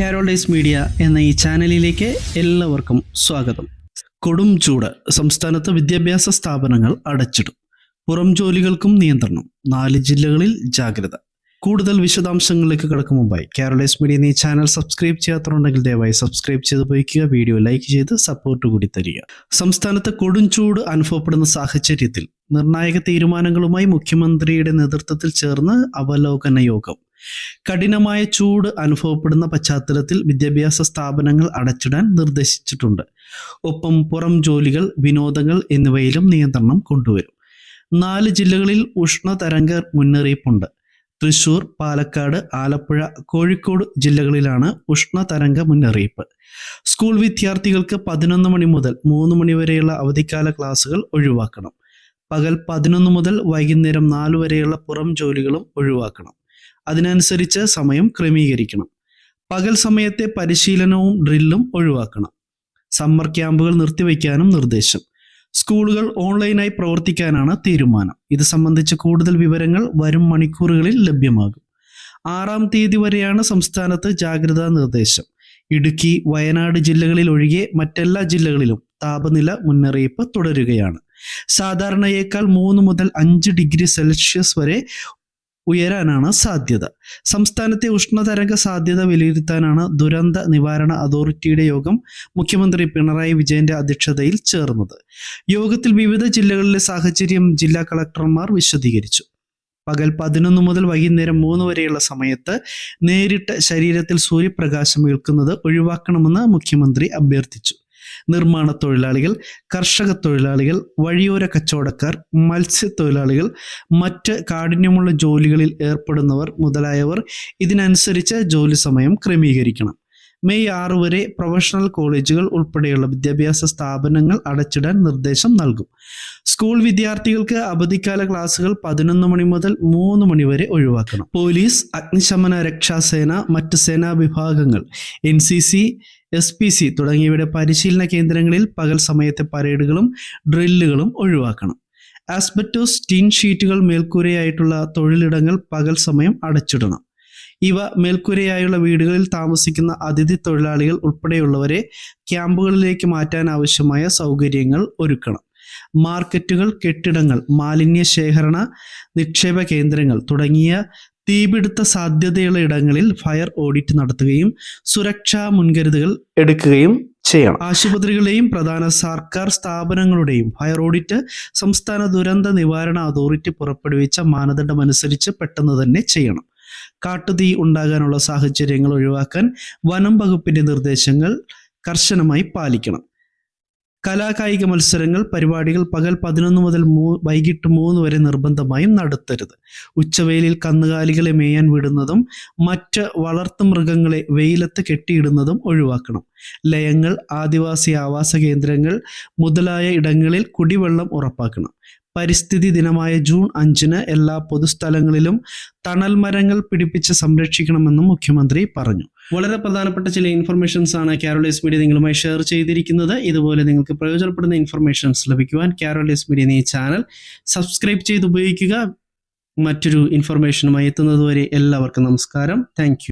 കാരോൾഡേസ് media എന്ന ഈ ചാനലിലേക്ക് എല്ലാവർക്കും സ്വാഗതം. കൊടും ചൂട് സംസ്ഥാനത്ത് വിദ്യാഭ്യാസ സ്ഥാപനങ്ങൾ അടച്ചിടും. പുറം ജോലികൾക്കും നിയന്ത്രണം. നാല് ജില്ലകളിൽ ജാഗ്രത. കൂടുതൽ വിശദാംശങ്ങളിലേക്ക് കിടക്കും മുമ്പായി. കാരോളേസ് മീഡിയ ഈ ചാനൽ സബ്സ്ക്രൈബ് ചെയ്യാത്തതുണ്ടെങ്കിൽ ദയവായി സബ്സ്ക്രൈബ് ചെയ്ത് പോയിക്കുക വീഡിയോ ലൈക്ക് ചെയ്ത് സപ്പോർട്ട് കൂടി തരിക. സംസ്ഥാനത്ത് കൊടും ചൂട് അനുഭവപ്പെടുന്ന സാഹചര്യത്തിൽ നിർണായക തീരുമാനങ്ങളുമായി മുഖ്യമന്ത്രിയുടെ നേതൃത്വത്തിൽ ചേർന്ന് അവലോകന യോഗം കഠിനമായ ചൂട് അനുഭവപ്പെടുന്ന പശ്ചാത്തലത്തിൽ വിദ്യാഭ്യാസ സ്ഥാപനങ്ങൾ അടച്ചിടാൻ നിർദ്ദേശിച്ചിട്ടുണ്ട്. ഒപ്പം പുറം ജോലികൾ വിനോദങ്ങൾ എന്നിവയിലും നിയന്ത്രണം കൊണ്ടുവരും. നാല് ജില്ലകളിൽ ഉഷ്ണതരംഗ മുന്നറിയിപ്പുണ്ട്. തൃശൂർ പാലക്കാട് ആലപ്പുഴ കോഴിക്കോട് ജില്ലകളിലാണ് ഉഷ്ണതരംഗ മുന്നറിയിപ്പ്. സ്കൂൾ വിദ്യാർത്ഥികൾക്ക് പതിനൊന്ന് മണി മുതൽ മൂന്ന് മണി വരെയുള്ള അവധിക്കാല ക്ലാസുകൾ ഒഴിവാക്കണം. പകൽ പതിനൊന്ന് മുതൽ വൈകുന്നേരം നാല് വരെയുള്ള പുറം ജോലികളും ഒഴിവാക്കണം. അതിനനുസരിച്ച് സമയം ക്രമീകരിക്കണം. പകൽ സമയത്തെ പരിശീലനവും ഡ്രില്ലും ഒഴിവാക്കണം. സമ്മർ ക്യാമ്പുകൾ നിർത്തിവെക്കാനും നിർദ്ദേശം. സ്കൂളുകൾ ഓൺലൈനായി പ്രവർത്തിക്കാനാണ് തീരുമാനം. ഇത് സംബന്ധിച്ച് കൂടുതൽ വിവരങ്ങൾ വരും മണിക്കൂറുകളിൽ ലഭ്യമാകും. ആറാം തീയതി വരെയാണ് സംസ്ഥാനത്ത് ജാഗ്രതാ നിർദ്ദേശം. ഇടുക്കി വയനാട് ജില്ലകളിൽ ഒഴികെ മറ്റെല്ലാ ജില്ലകളിലും താപനില മുന്നറിയിപ്പ് തുടരുകയാണ്. സാധാരണയേക്കാൾ മൂന്ന് മുതൽ അഞ്ച് ഡിഗ്രി സെൽഷ്യസ് വരെ ഉയരാനാണ് സാധ്യത. സംസ്ഥാനത്തെ ഉഷ്ണതരംഗ സാധ്യത വിലയിരുത്താനാണ് ദുരന്ത നിവാരണ അതോറിറ്റിയുടെ യോഗം മുഖ്യമന്ത്രി പിണറായി വിജയന്റെ അധ്യക്ഷതയിൽ ചേർന്നത്. യോഗത്തിൽ വിവിധ ജില്ലകളിലെ സാഹചര്യം ജില്ലാ കളക്ടർമാർ വിശദീകരിച്ചു. പകൽ പതിനൊന്ന് മുതൽ വൈകുന്നേരം മൂന്ന് വരെയുള്ള സമയത്ത് നേരിട്ട് ശരീരത്തിൽ സൂര്യപ്രകാശം ഏൽക്കുന്നത് ഒഴിവാക്കണമെന്ന് മുഖ്യമന്ത്രി അഭ്യർത്ഥിച്ചു. നിർമ്മാണ തൊഴിലാളികൾ കർഷക തൊഴിലാളികൾ വഴിയോര കച്ചവടക്കാർ മത്സ്യത്തൊഴിലാളികൾ മറ്റ് കാഠിന്യമുള്ള ജോലികളിൽ ഏർപ്പെടുന്നവർ മുതലായവർ ഇതിനനുസരിച്ച് ജോലി സമയം ക്രമീകരിക്കണം. മെയ് ആറ് വരെ പ്രൊഫഷണൽ കോളേജുകൾ ഉൾപ്പെടെയുള്ള വിദ്യാഭ്യാസ സ്ഥാപനങ്ങൾ അടച്ചിടാൻ നിർദ്ദേശം നൽകും. സ്കൂൾ വിദ്യാർത്ഥികൾക്ക് അവധിക്കാല ക്ലാസുകൾ പതിനൊന്ന് മണി മുതൽ മൂന്ന് മണി വരെ ഒഴിവാക്കണം. പോലീസ് അഗ്നിശമന രക്ഷാസേന മറ്റ് സേനാ വിഭാഗങ്ങൾ N C C S P C തുടങ്ങിയവയുടെ പരിശീലന കേന്ദ്രങ്ങളിൽ പകൽ സമയത്തെ പരേഡുകളും ഡ്രില്ലുകളും ഒഴിവാക്കണം. ആസ്ബറ്റോസ് ടിൻ ഷീറ്റുകൾ മേൽക്കൂരയായിട്ടുള്ള തൊഴിലിടങ്ങൾ പകൽ സമയം അടച്ചിടണം. ഇവ മേൽക്കൂരയായുള്ള വീടുകളിൽ താമസിക്കുന്ന അതിഥി തൊഴിലാളികൾ ഉൾപ്പെടെയുള്ളവരെ ക്യാമ്പുകളിലേക്ക് മാറ്റാൻ ആവശ്യമായ സൗകര്യങ്ങൾ ഒരുക്കണം. മാർക്കറ്റുകൾ കെട്ടിടങ്ങൾ മാലിന്യ ശേഖരണ നിക്ഷേപ കേന്ദ്രങ്ങൾ തുടങ്ങിയ തീപിടുത്ത സാധ്യതയുള്ള ഇടങ്ങളിൽ ഫയർ ഓഡിറ്റ് നടത്തുകയും സുരക്ഷാ മുൻകരുതലുകൾ എടുക്കുകയും ചെയ്യണം. ആശുപത്രികളെയും പ്രധാന സർക്കാർ സ്ഥാപനങ്ങളുടെയും ഫയർ ഓഡിറ്റ് സംസ്ഥാന ദുരന്ത നിവാരണ അതോറിറ്റി പുറപ്പെടുവിച്ച മാനദണ്ഡമനുസരിച്ച് പെട്ടെന്ന് തന്നെ ചെയ്യണം. കാട്ടുതീ ഉണ്ടാകാനുള്ള സാഹചര്യങ്ങൾ ഒഴിവാക്കാൻ വനം വകുപ്പിന്റെ നിർദ്ദേശങ്ങൾ കർശനമായി പാലിക്കണം. കലാകായിക മത്സരങ്ങൾ പരിപാടികൾ പകൽ പതിനൊന്ന് മുതൽ മൂ വൈകിട്ട് മൂന്ന് വരെ നിർബന്ധമായും നടത്തരുത്. ഉച്ചവെയിലിൽ കന്നുകാലികളെ മേയാൻ വിടുന്നതും മറ്റ് വളർത്തു മൃഗങ്ങളെ വെയിലത്ത് കെട്ടിയിടുന്നതും ഒഴിവാക്കണം. ലയങ്ങൾ ആദിവാസി ആവാസ കേന്ദ്രങ്ങൾ മുതലായ ഇടങ്ങളിൽ കുടിവെള്ളം ഉറപ്പാക്കണം. പരിസ്ഥിതി ദിനമായ ജൂൺ അഞ്ചിന് എല്ലാ പൊതുസ്ഥലങ്ങളിലും തണൽ മരങ്ങൾ പിടിപ്പിച്ച് സംരക്ഷിക്കണമെന്നും മുഖ്യമന്ത്രി പറഞ്ഞു. വളരെ പ്രധാനപ്പെട്ട ചില ഇൻഫർമേഷൻസ് ആണ് കാരോളേസ് മീഡിയ നിങ്ങളുമായി ഷെയർ ചെയ്തിരിക്കുന്നത്. ഇതുപോലെ നിങ്ങൾക്ക് പ്രയോജനപ്പെടുന്ന ഇൻഫർമേഷൻസ് ലഭിക്കുവാൻ കാരോളേസ് മീഡിയ എന്ന ഈ ചാനൽ സബ്സ്ക്രൈബ് ചെയ്ത് ഉപയോഗിക്കുക. മറ്റൊരു ഇൻഫർമേഷനുമായി എത്തുന്നതുവരെ എല്ലാവർക്കും നമസ്കാരം. താങ്ക്